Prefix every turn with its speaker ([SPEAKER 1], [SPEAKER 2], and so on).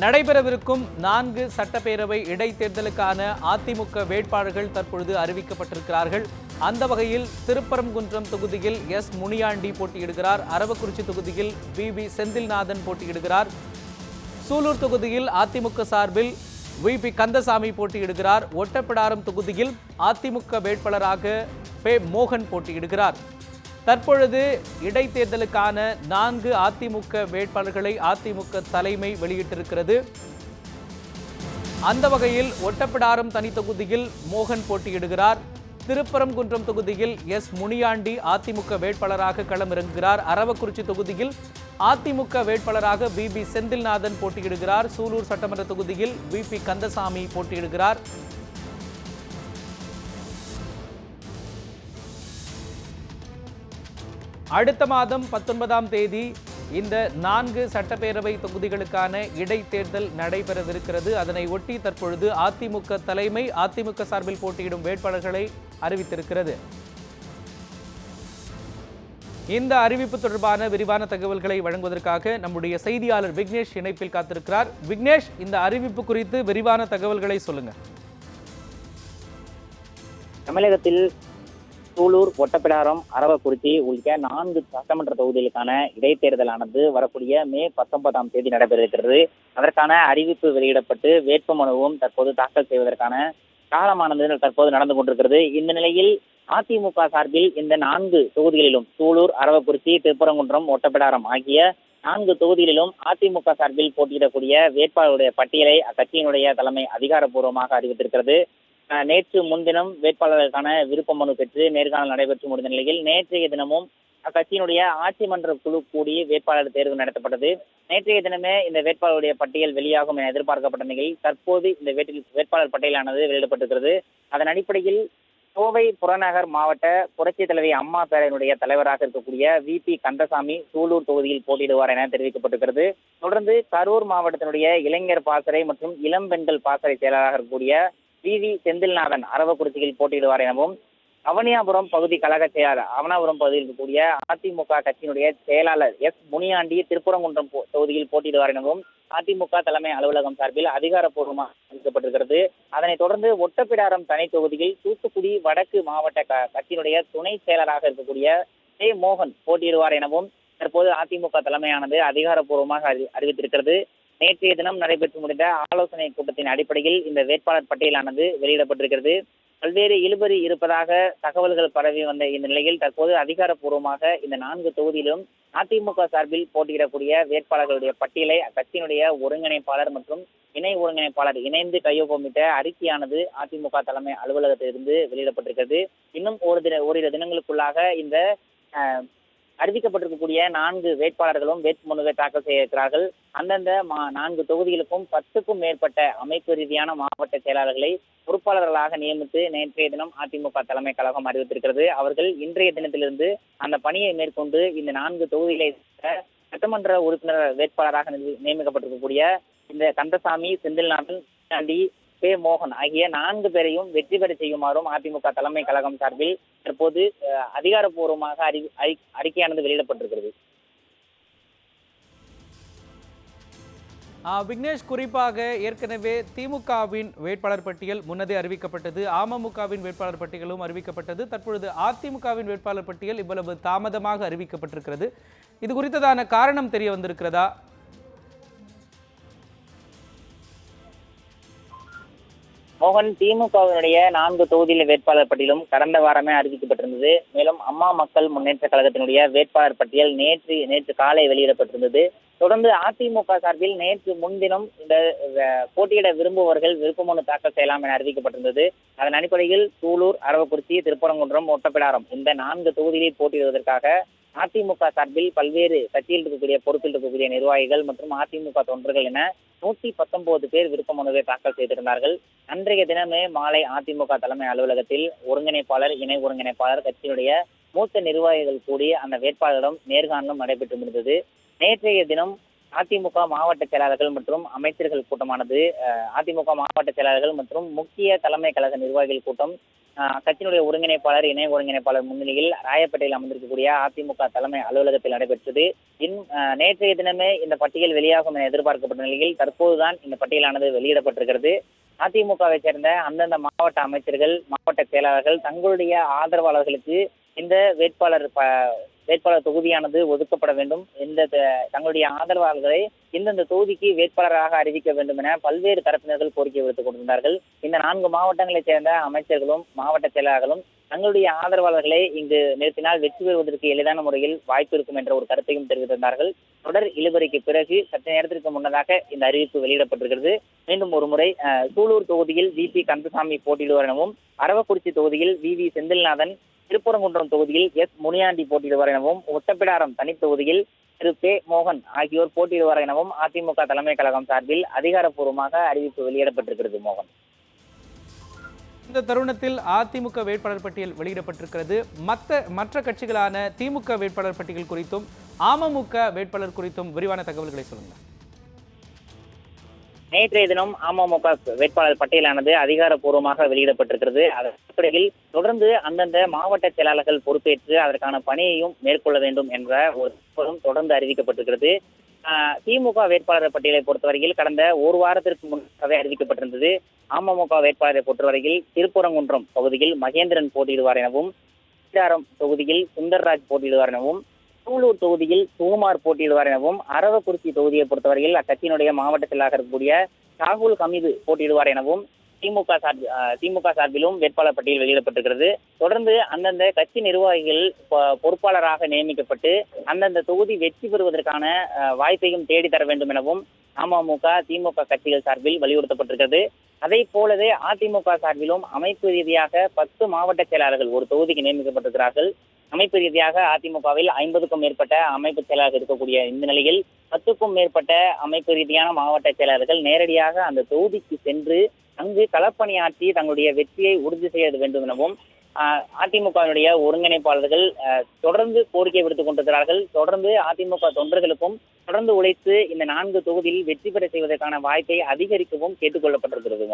[SPEAKER 1] நடைபெறவிருக்கும் நான்கு சட்டப்பேரவை இடைத்தேர்தலுக்கான அதிமுக வேட்பாளர்கள் தற்பொழுது அறிவிக்கப்பட்டிருக்கிறார்கள். அந்த வகையில் திருப்பரங்குன்றம் தொகுதியில் எஸ் முனியாண்டி போட்டியிடுகிறார். அரவக்குறிச்சி தொகுதியில் வி வி செந்தில்நாதன் போட்டியிடுகிறார். சூலூர் தொகுதியில் அதிமுக சார்பில் வி பி கந்தசாமி போட்டியிடுகிறார். ஒட்டப்பிடாரம் தொகுதியில் அதிமுக வேட்பாளராக பே மோகன் போட்டியிடுகிறார். தற்பொழுது இடைத்தேர்தலுக்கான நான்கு அதிமுக வேட்பாளர்களை அதிமுக தலைமை வெளியிட்டிருக்கிறது. அந்த வகையில் ஒட்டப்பிடாரம் தனி தொகுதியில் மோகன் போட்டியிடுகிறார். திருப்பரங்குன்றம் தொகுதியில் எஸ் முனியாண்டி அதிமுக வேட்பாளராக களமிறங்குகிறார். அரவக்குறிச்சி தொகுதியில் அதிமுக வேட்பாளராக வி பி செந்தில்நாதன் போட்டியிடுகிறார். சூலூர் சட்டமன்ற தொகுதியில் வி பி கந்தசாமி போட்டியிடுகிறார். அடுத்த மாதம் பத்தொன்பதாம் தேதி இந்த நான்கு சட்டப்பேரவை தொகுதிகளுக்கான இடைத்தேர்தல் நடைபெறவிருக்கிறது. அதனை ஒட்டி தற்பொழுது அதிமுக தலைமை அதிமுக சார்பில் போட்டியிடும் வேட்பாளர்களை அறிவித்திருக்கிறது. இந்த அறிவிப்பு தொடர்பான விரிவான தகவல்களை வழங்குவதற்காக நம்முடைய செய்தியாளர் விக்னேஷ் இணைப்பில் காத்திருக்கிறார். விக்னேஷ் இந்த அறிவிப்பு குறித்து விரிவான தகவல்களை சொல்லுங்க.
[SPEAKER 2] தமிழகத்தில் சூலூர் ஒட்டப்பிடாரம் அரவக்குறிச்சி உள்ளிட்ட நான்கு சட்டமன்ற தொகுதிகளுக்கான இடைத்தேர்தலானது வரக்கூடிய மே பத்தொன்பதாம் தேதி நடைபெற இருக்கிறது அதற்கான அறிவிப்பு வெளியிடப்பட்டு வேட்புமனுவும் தற்போது தாக்கல் செய்வதற்கான காலமானது தற்போது நடந்து கொண்டிருக்கிறது. இந்த நிலையில் அதிமுக சார்பில் இந்த நான்கு தொகுதிகளிலும் சூலூர் அரவக்குறிச்சி திருப்பரங்குன்றம் ஒட்டப்பிடாரம் ஆகிய நான்கு தொகுதிகளிலும் அதிமுக சார்பில் போட்டியிடக்கூடிய வேட்பாளருடைய பட்டியலை அக்கட்சியினுடைய தலைமை அதிகாரப்பூர்வமாக அறிவித்திருக்கிறது. நேற்று முன்தினம் வேட்பாளர்களுக்கான விருப்ப மனு பெற்று நேர்காணல் நடைபெற்று முடிந்த நிலையில் நேற்றைய தினமும் அக்கட்சியினுடைய ஆட்சி மன்ற குழு கூடி வேட்பாளர் தேர்வு நடத்தப்பட்டது. நேற்றைய தினமே இந்த வேட்பாளருடைய பட்டியல் வெளியாகும் என எதிர்பார்க்கப்பட்ட நிலையில் தற்போது இந்த வேட்டில் வேட்பாளர் பட்டியலானது வெளியிடப்பட்டிருக்கிறது. அதன் அடிப்படையில் கோவை புறநகர் மாவட்ட புரட்சி தலைவி அம்மா பேரனுடைய தலைவராக இருக்கக்கூடிய வி பி கந்தசாமி சூலூர் தொகுதியில் போட்டியிடுவார் என தெரிவிக்கப்பட்டிருக்கிறது. தொடர்ந்து கரூர் மாவட்டத்தினுடைய இளைஞர் பாசறை மற்றும் இளம் பெண்கள் பாசறை செயலராக இருக்கக்கூடிய வி. வி. செந்தில்நாதன் அரவக்குறிச்சியில் போட்டியிடுவார் எனவும் அவனியாபுரம் பகுதி கழக செயலாளர் அவனாபுரம் பகுதியில் இருக்கக்கூடிய அதிமுக கட்சியினுடைய செயலாளர் எஸ். முனியாண்டி திருப்பரங்குன்றம் தொகுதியில் போட்டியிடுவார் எனவும் அதிமுக தலைமை அலுவலகம் சார்பில் அதிகாரப்பூர்வமாக அறிவிக்கப்பட்டிருக்கிறது. அதனைத் தொடர்ந்து ஒட்டப்பிடாரம் தனி தொகுதியில் தூத்துக்குடி வடக்கு மாவட்ட க- கட்சியினுடைய துணை செயலராக இருக்கக்கூடிய கே. மோகன் போட்டியிடுவார் எனவும் தற்போது அதிமுக தலைமையானது அதிகாரப்பூர்வமாக அறிவித்திருக்கிறது. நேற்றைய தினம் நடைபெற்று முடிந்த ஆலோசனை கூட்டத்தின் அடிப்படையில் இந்த வேட்பாளர் பட்டியலானது வெளியிடப்பட்டிருக்கிறது. பல்வேறு இழுபறி இருப்பதாக தகவல்கள் பரவி வந்த இந்த நிலையில் தற்போது அதிகாரப்பூர்வமாக இந்த நான்கு தொகுதியிலும் அதிமுக சார்பில் போட்டியிடக்கூடிய வேட்பாளர்களுடைய பட்டியலை அக்கட்சியினுடைய ஒருங்கிணைப்பாளர் மற்றும் இணை ஒருங்கிணைப்பாளர் இணைந்து கையொப்பமிட்ட அறிக்கையானது அதிமுக தலைமை அலுவலகத்திலிருந்து வெளியிடப்பட்டிருக்கிறது. இன்னும் ஒரு தின ஓரிரு தினங்களுக்குள்ளாக இந்த அஹ், அறிவிக்கப்பட்டிருக்கக்கூடிய நான்கு வேட்பாளர்களும் வேட்புமனுவை தாக்கல் செய்ய இருக்கிறார்கள் அந்தந்த மா நான்கு தொகுதிகளுக்கும் பத்துக்கும் மேற்பட்ட அமைப்பு ரீதியான மாவட்ட செயலாளர்களை பொறுப்பாளர்களாக நியமித்து நேற்றைய தினம் அதிமுக தலைமை கழகம் அறிவித்திருக்கிறது. அவர்கள் இன்றைய தினத்திலிருந்து அந்த பணியை மேற்கொண்டு இந்த நான்கு தொகுதிகளை சட்டமன்ற உறுப்பினர் வேட்பாளராக நியமிக்கப்பட்டிருக்கக்கூடிய இந்த கந்தசாமி செந்தில்நாதன் தாண்டி பே மோகன் ஆகிய நான்கு பேரையும் வெற்றி பெற செய்யுமாறும் அதிமுக தலைமை கழகம் சார்பில் தற்போது அதிகாரப்பூர்வமாக அறி அறிக்கையானது வெளியிடப்பட்டிருக்கிறது.
[SPEAKER 1] விக்னேஷ் குறிப்பாக ஏற்கனவே திமுகவின் வேட்பாளர் பட்டியல் முன்னதே அறிவிக்கப்பட்டது. அமமுகவின் வேட்பாளர் பட்டியலும் அறிவிக்கப்பட்டது. தற்பொழுது அதிமுகவின் வேட்பாளர் பட்டியல் இவ்வளவு தாமதமாக அறிவிக்கப்பட்டிருக்கிறது. இது குறித்ததான காரணம் தெரிய வந்திருக்கிறதா?
[SPEAKER 2] மோகன் திமுகவினுடைய நான்கு தொகுதியில் வேட்பாளர் பட்டியலும் கடந்த வாரமே அறிவிக்கப்பட்டிருந்தது. மேலும் அம்மா மக்கள் முன்னேற்ற கழகத்தினுடைய வேட்பாளர் பட்டியல் நேற்று நேற்று காலை வெளியிடப்பட்டிருந்தது. தொடர்ந்து அதிமுக சார்பில் நேற்று முன்தினம் இந்த போட்டியிட விரும்புபவர்கள் விருப்பமனு தாக்கல் செய்யலாம் என அறிவிக்கப்பட்டிருந்தது. அதன் அடிப்படையில் சூலூர் அரவக்குறிச்சி திருப்பரங்குன்றம் ஒட்டப்பிடாரம் இந்த நான்கு தொகுதிகளில் போட்டியிடுவதற்காக அதிமுக சார்பில் பல்வேறு கட்சியில் இருக்கக்கூடிய பொறுப்பில் இருக்கக்கூடிய நிர்வாகிகள் மற்றும் அதிமுக தொண்டர்கள் என நூற்றி பத்தொன்பது பேர் விருப்ப மனுவை தாக்கல் செய்திருந்தார்கள். அன்றைய தினமே மாலை அதிமுக தலைமை அலுவலகத்தில் ஒருங்கிணைப்பாளர் இணை ஒருங்கிணைப்பாளர் கட்சியினுடைய மூத்த நிர்வாகிகள் கூடி அந்த வேட்பாளரிடம் நேர்காணலும் நடைபெற்று முடிந்தது. நேற்றைய தினம் அதிமுக மாவட்ட செயலாளர்கள் மற்றும் அமைச்சர்கள் கூட்டமானது அதிமுக மாவட்ட செயலாளர்கள் மற்றும் முக்கிய தலைமை கழக நிர்வாகிகள் கூட்டம் கட்சியினுடைய ஒருங்கிணைப்பாளர் இணை ஒருங்கிணைப்பாளர் முன்னிலையில் ராயப்பேட்டையில் அமர்ந்திருக்கக்கூடிய அதிமுக தலைமை அலுவலகத்தில் நடைபெற்றது. இன் நேற்றைய தினமே இந்த பட்டியல் வெளியாகும் என எதிர்பார்க்கப்பட்ட நிலையில் தற்போதுதான் இந்த பட்டியலானது வெளியிடப்பட்டிருக்கிறது. அதிமுகவை சேர்ந்த அந்தந்த மாவட்ட அமைச்சர்கள் மாவட்ட செயலாளர்கள் தங்களுடைய ஆதரவாளர்களுக்கு இந்த வேட்பாளர் ப- வேட்பாளர் தொகுதியானது ஒதுக்கப்பட வேண்டும். இந்த தங்களுடைய ஆதரவாளர்களை இந்தந்த தொகுதிக்கு வேட்பாளராக அறிவிக்க வேண்டும் என பல்வேறு தரப்பினர்கள் கோரிக்கை விடுத்துக் கொண்டிருந்தார்கள். இந்த நான்கு மாவட்டங்களைச் சேர்ந்த அமைச்சர்களும் மாவட்ட செயலாளர்களும் தங்களுடைய ஆதரவாளர்களை இங்கு நிறுத்தினால் வெற்றி பெறுவதற்கு எளிதான முறையில் வாய்ப்பு இருக்கும் என்ற ஒரு கருத்தையும் தெரிவித்திருந்தார்கள். தொடர் இழுபறிக்கு பிறகு சற்று நேரத்திற்கு முன்னதாக இந்த அறிவிப்பு வெளியிடப்பட்டிருக்கிறது. மீண்டும் ஒரு முறை அஹ், சூலூர் தொகுதியில் வி பி கந்தசாமி போட்டியிடுவார் எனவும் அரவக்குறிச்சி தொகுதியில் வி வி செந்தில்நாதன் திருப்பரங்குன்றம் தொகுதியில் எஸ் முனியாண்டி போட்டியிடுவார் எனவும் ஒட்டப்பிடாரம் தனித்தொகுதியில் திரு பே மோகன் ஆகியோர் போட்டியிடுவார் எனவும் அதிமுக தலைமை கழகம் சார்பில் அதிகாரப்பூர்வமாக அறிவிப்பு வெளியிடப்பட்டிருக்கிறது மோகன்.
[SPEAKER 1] இந்த தருணத்தில் அதிமுக வேட்பாளர் பட்டியல் வெளியிடப்பட்டிருக்கிறது. மற்ற மற்ற கட்சிகளான திமுக வேட்பாளர் பட்டியல் குறித்தும் அமமுக வேட்பாளர் குறித்தும் விரிவான தகவல்களை சொல்லுங்கள்.
[SPEAKER 2] நேற்றைய தினம் அமமுக வேட்பாளர் பட்டியலானது அதிகாரப்பூர்வமாக வெளியிடப்பட்டிருக்கிறது. அதன் அடிப்படையில் தொடர்ந்து அந்தந்த மாவட்ட செயலாளர்கள் பொறுப்பேற்று அதற்கான பணியையும் மேற்கொள்ள வேண்டும் என்ற ஒரு தொடர்ந்து அறிவிக்கப்பட்டிருக்கிறது. திமுக வேட்பாளர் பட்டியலை பொறுத்தவரையில் கடந்த ஒரு வாரத்திற்கு முன்னதாகவே அறிவிக்கப்பட்டிருந்தது. அமமுக வேட்பாளரை பொறுத்தவரையில் திருப்பரங்குன்றம் பகுதியில் மகேந்திரன் போட்டியிடுவார் எனவும் தொகுதியில் சுந்தர்ராஜ் போட்டியிடுவார் எனவும் சூலூர் தொகுதியில் சுகுமார் போட்டியிடுவார் எனவும் அரவக்குறிச்சி தொகுதியை பொறுத்தவரையில் அக்கட்சியினுடைய மாவட்ட செயலாளர் இருக்கக்கூடிய ராகுல் கமீது போட்டியிடுவார் எனவும் திமுக சார்பில் திமுக சார்பிலும் வேட்பாளர் பட்டியல் வெளியிடப்பட்டிருக்கிறது. தொடர்ந்து அந்தந்த கட்சி நிர்வாகிகள் பொ- பொறுப்பாளராக நியமிக்கப்பட்டு அந்தந்த தொகுதி வெற்றி பெறுவதற்கான வாய்ப்பையும் தேடி தர வேண்டும் எனவும் அமமுக திமுக கட்சிகள் சார்பில் வலியுறுத்தப்பட்டிருக்கிறது. அதை போலவே அதிமுக சார்பிலும் அமைப்பு ரீதியாக பத்து மாவட்ட செயலாளர்கள் ஒரு தொகுதிக்கு நியமிக்கப்பட்டிருக்கிறார்கள். அமைப்பு ரீதியாக அதிமுகவில் ஐம்பதுக்கும் மேற்பட்ட அமைப்பு செயலாளர் இருக்கக்கூடிய இந்த நிலையில் பத்துக்கும் மேற்பட்ட அமைப்பு ரீதியான மாவட்ட செயலாளர்கள் நேரடியாக அந்த தொகுதிக்கு சென்று அங்கு களப்பணியாற்றி தங்களுடைய வெற்றியை உறுதி செய்ய வேண்டும் எனவும் அதிமுகவினுடைய ஒருங்கிணைப்பாளர்கள் தொடர்ந்து கோரிக்கை விடுத்துக் கொண்டிருக்கிறார்கள். தொடர்ந்து அதிமுக தொண்டர்களுக்கும் தொடர்ந்து உழைத்து இந்த நான்கு தொகுதியில் வெற்றி பெற செய்வதற்கான வாய்ப்பை அதிகரிக்கவும் கேட்டுக்கொள்ளப்பட்டிருக்கிறது